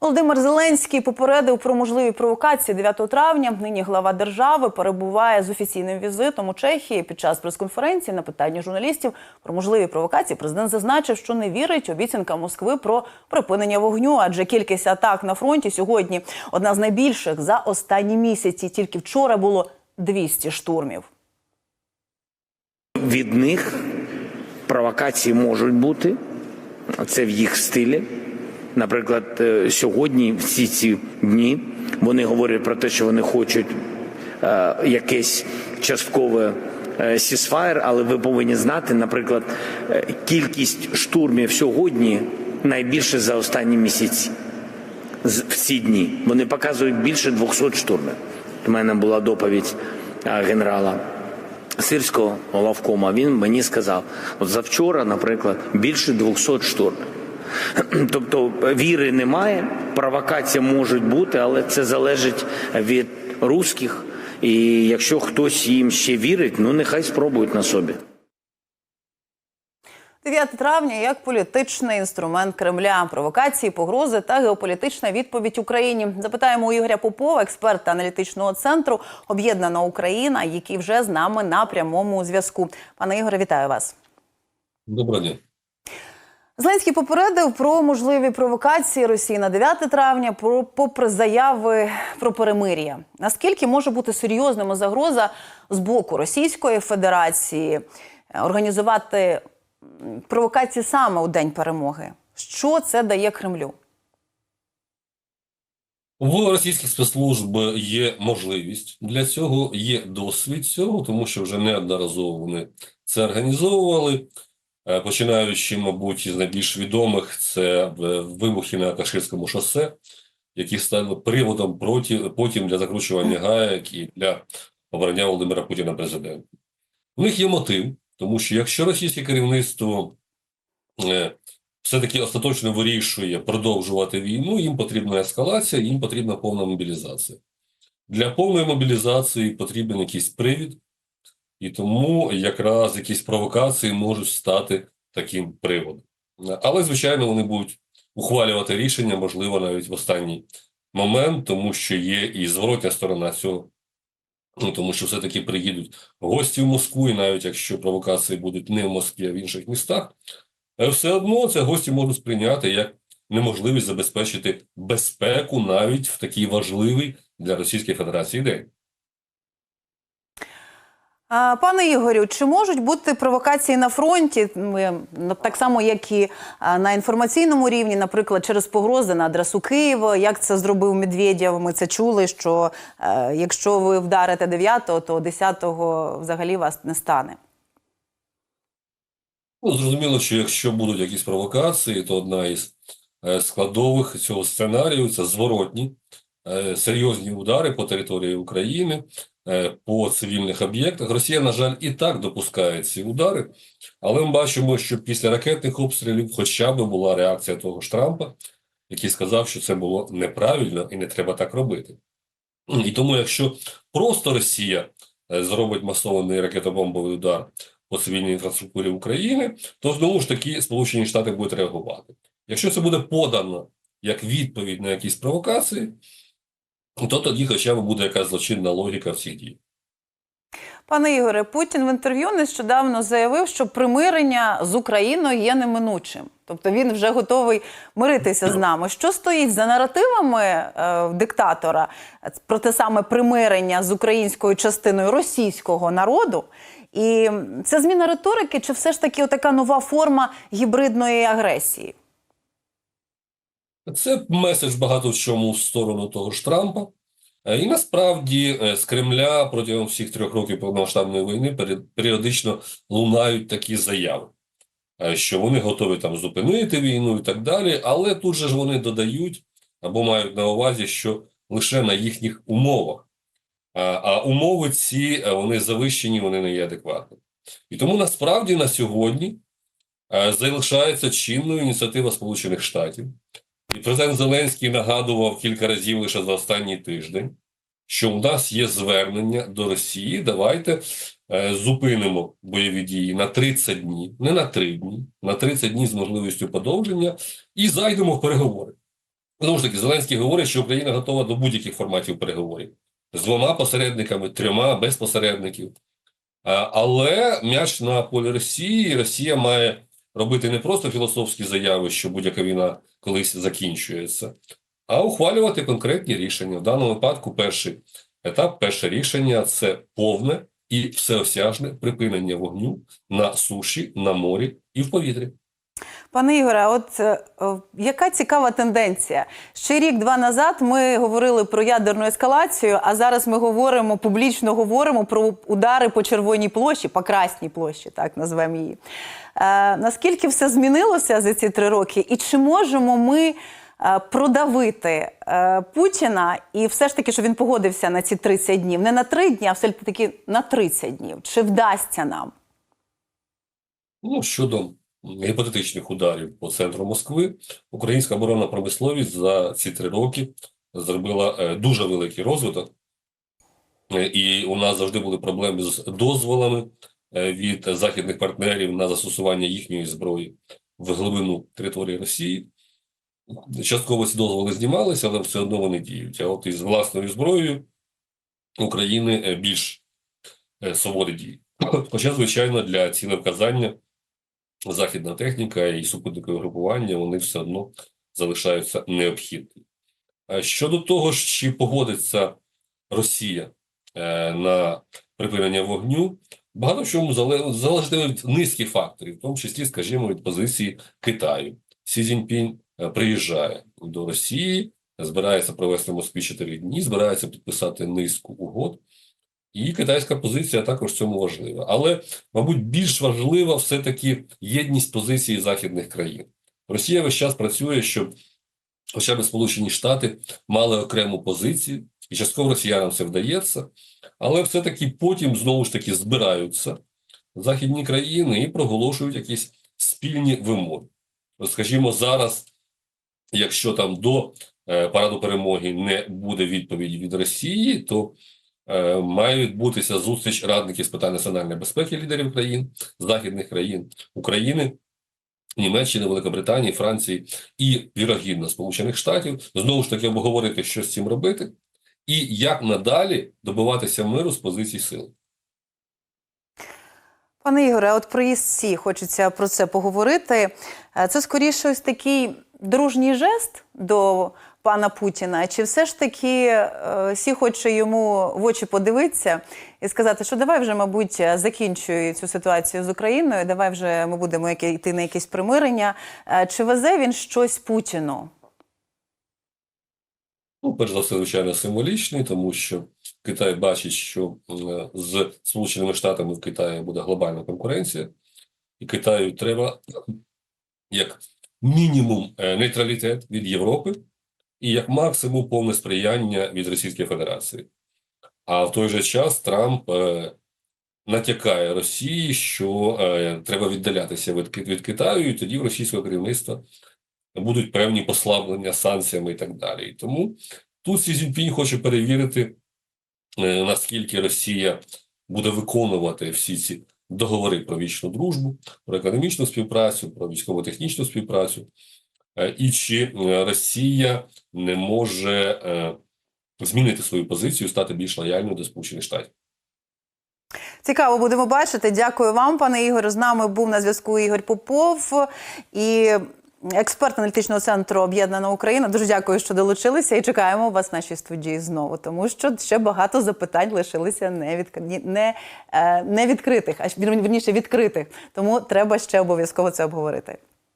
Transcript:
Володимир Зеленський попередив про можливі провокації 9 травня. Нині глава держави перебуває з офіційним візитом у Чехії. Під час прес-конференції на питання журналістів про можливі провокації президент зазначив, що не вірить обіцянкам Москви про припинення вогню, адже кількість атак на фронті сьогодні одна з найбільших за останні місяці. Тільки вчора було 200 штурмів. Від них провокації можуть бути, це в їх стилі. Наприклад, е, сьогодні, всі ці дні, вони говорять про те, що вони хочуть е, якесь часткове е, сісфаєр, але ви повинні знати, наприклад, е, кількість штурмів сьогодні найбільше за останні місяці. В ці дні. Вони показують більше 200 штурмів. У мене була доповідь генерала Сирського головкома. Він мені сказав: от завчора, наприклад, більше 200 штурмів. Тобто віри немає, провокації можуть бути, але це залежить від русських. І якщо хтось їм ще вірить, ну нехай спробують на собі. 9 травня як політичний інструмент Кремля, провокації, погрози та геополітична відповідь Україні. Запитаємо у Ігоря Попова, експерта аналітичного центру Об'єднана Україна, який вже з нами на прямому зв'язку. Пане Ігоре, вітаю вас. Доброго дня. Зеленський попередив про можливі провокації Росії на 9 травня, про попри заяви про перемир'я. Наскільки може бути серйозними загроза з боку Російської Федерації е, організувати провокації саме у день перемоги? Що це дає Кремлю? В російських спецслужб є можливість для цього, є досвід цього, тому що вже неодноразово вони це організовували. Е, Починаючи, мабуть, із найбільш відомих, це е, вибухи на Каширському шосе, які стали приводом проти, потім для закручування гаек і для обрання Володимира Путіна президентом. У них є мотив, тому що якщо російське керівництво е, все-таки остаточно вирішує продовжувати війну, їм потрібна ескалація, їм потрібна повна мобілізація. Для повної мобілізації потрібен якийсь привід, і тому якраз якісь провокації можуть стати таким приводом. Але, звичайно, вони будуть ухвалювати рішення, можливо, навіть в останній момент, тому що є і зворотня сторона цього. Ну, тому що все-таки приїдуть гості в Москву, і навіть якщо провокації будуть не в Москві, а в інших містах, е, все одно це гості можуть сприйняти як неможливість забезпечити безпеку навіть в такий важливий для Російської Федерації день. Пане Ігорю, чи можуть бути провокації на фронті, ну, так само, як і на інформаційному рівні, наприклад, через погрози на адресу Києва, як це зробив Медведєв? Ми це чули, що е, якщо ви вдарите 9-го, то 10-го взагалі вас не стане. Ну, зрозуміло, що якщо будуть якісь провокації, то одна із е, складових цього сценарію це зворотні серйозні удари по території України, е, по цивільних об'єктах. Росія, на жаль, і так допускає ці удари, але ми бачимо, що після ракетних обстрілів хоча б була реакція того ж Трампа, який сказав, що це було неправильно і не треба так робити. І тому, якщо просто Росія е, зробить масований ракетобомбовий удар по цивільній інфраструктурі України, то знову ж таки Сполучені Штати будуть реагувати. Якщо це буде подано як відповідь на якісь провокації, то тоді хоча б буде якась злочинна логіка всіх дій. Пане Ігоре, Путін в інтерв'ю нещодавно заявив, що примирення з Україною є неминучим. Тобто він вже готовий миритися з нами. Що стоїть за наративами е, диктатора про те саме примирення з українською частиною російського народу? І це зміна риторики, чи все ж таки така нова форма гібридної агресії? Це меседж багато в чому в сторону того ж Трампа. Е, І насправді е, з Кремля протягом всіх трьох років повномасштабної війни періодично лунають такі заяви, е, що вони готові там зупинити війну і так далі. Але тут же ж вони додають або мають на увазі, що лише на їхніх умовах. А, умови ці вони завищені, вони не є адекватними. І тому насправді на сьогодні залишається чинною ініціатива Сполучених Штатів. І президент Зеленський нагадував кілька разів лише за останній тиждень, що у нас є звернення до Росії. Давайте е, зупинимо бойові дії на 30 днів, не на 3 дні, на 30 днів з можливістю подовження, і зайдемо в переговори. Знову ж таки, Зеленський говорить, що Україна готова до будь-яких форматів переговорів з двома посередниками, трьома без посередників. А, Але м'яч на полі Росії. Росія має робити не просто філософські заяви, що будь-яка війна колись закінчується, а ухвалювати конкретні рішення. В даному випадку перший етап, перше рішення це повне і всеосяжне припинення вогню на суші, на морі і в повітрі. Пане Ігоре, от е, е, яка цікава тенденція? Ще рік-два назад ми говорили про ядерну ескалацію, а зараз ми говоримо публічно говоримо про удари по Червоній площі, по Красній площі, так назвемо її. Е, наскільки все змінилося за ці три роки, і чи можемо ми продавити Путіна і все ж таки, що він погодився на ці 30 днів, не на 3 дні, а все таки на 30 днів? Чи вдасться нам? Ну, щодо гіпотетичних ударів по центру Москви, українська оборонна промисловість за ці три роки зробила е, дуже великий розвиток. Е, І у нас завжди були проблеми з дозволами е, від західних партнерів на застосування їхньої зброї в глибину території Росії. Частково ці дозволи знімалися, але все одно вони діють. А от із власною зброєю України більш свободи дії. Хоча, звичайно, для цілевказання західна техніка і супутникове групування вони все одно залишаються необхідними. А Щодо того, чи погодиться Росія е, на припинення вогню, багато в чому зале- залежить від низки факторів, в тому числі, скажімо, від позиції Китаю. Сі Цзіньпінь е, приїжджає до Росії, збирається провести в Москві 4 дні, збирається підписати низку угод. І китайська позиція також цьому важлива. Але, мабуть, більш важлива все-таки єдність позиції західних країн. Росія весь час працює, щоб хоча б Сполучені Штати мали окрему позицію, і частково росіянам це вдається, але все-таки потім знову ж таки збираються західні країни і проголошують якісь спільні вимоги. Скажімо, зараз, якщо там до е, параду перемоги не буде відповіді від Росії, то має відбутися зустріч радників з питань національної безпеки лідерів країн, західних країн України, Німеччини, Великобританії, Франції і вірогідно Сполучених Штатів. Знову ж таки обговорити, що з цим робити, і як надалі добиватися миру з позицій сил. Пане Ігоре, от про ЄСці хочеться про це поговорити. Е, Це скоріше ось такий дружній жест до пана Путіна. Чи все ж таки е, всі хоче йому в очі подивитися і сказати, що давай вже, мабуть, закінчуй цю ситуацію з Україною, давай вже ми будемо йти на якісь примирення. Е, Чи везе він щось Путіну? Ну, перш за все, звичайно, символічний, тому що Китай бачить, що е, з Сполученими Штатами в Китаї буде глобальна конкуренція, і Китаю треба як мінімум нейтралітет від Європи і як максимум повне сприяння від Російської Федерації. А в той же час Трамп е, натякає Росії, що е, треба віддалятися від, від Китаю, і тоді в російського керівництва будуть певні послаблення санкціями і так далі. Тому тут Сі Цзіньпінь хоче перевірити, е, наскільки Росія буде виконувати всі ці договори про вічну дружбу, про економічну співпрацю, про військово-технічну співпрацю, і чи е, Росія не може е, змінити свою позицію, стати більш лояльною до Сполучених Штатів. Цікаво, будемо бачити. Дякую вам, пане Ігорю. З нами був на зв'язку Ігор Попов і експерт аналітичного центру Об'єднана Україна. Дуже дякую, що долучилися, і чекаємо вас в нашій студії знову, тому що ще багато запитань лишилися не від не, е, не а вірніше відкритих. Тому треба ще обов'язково це обговорити.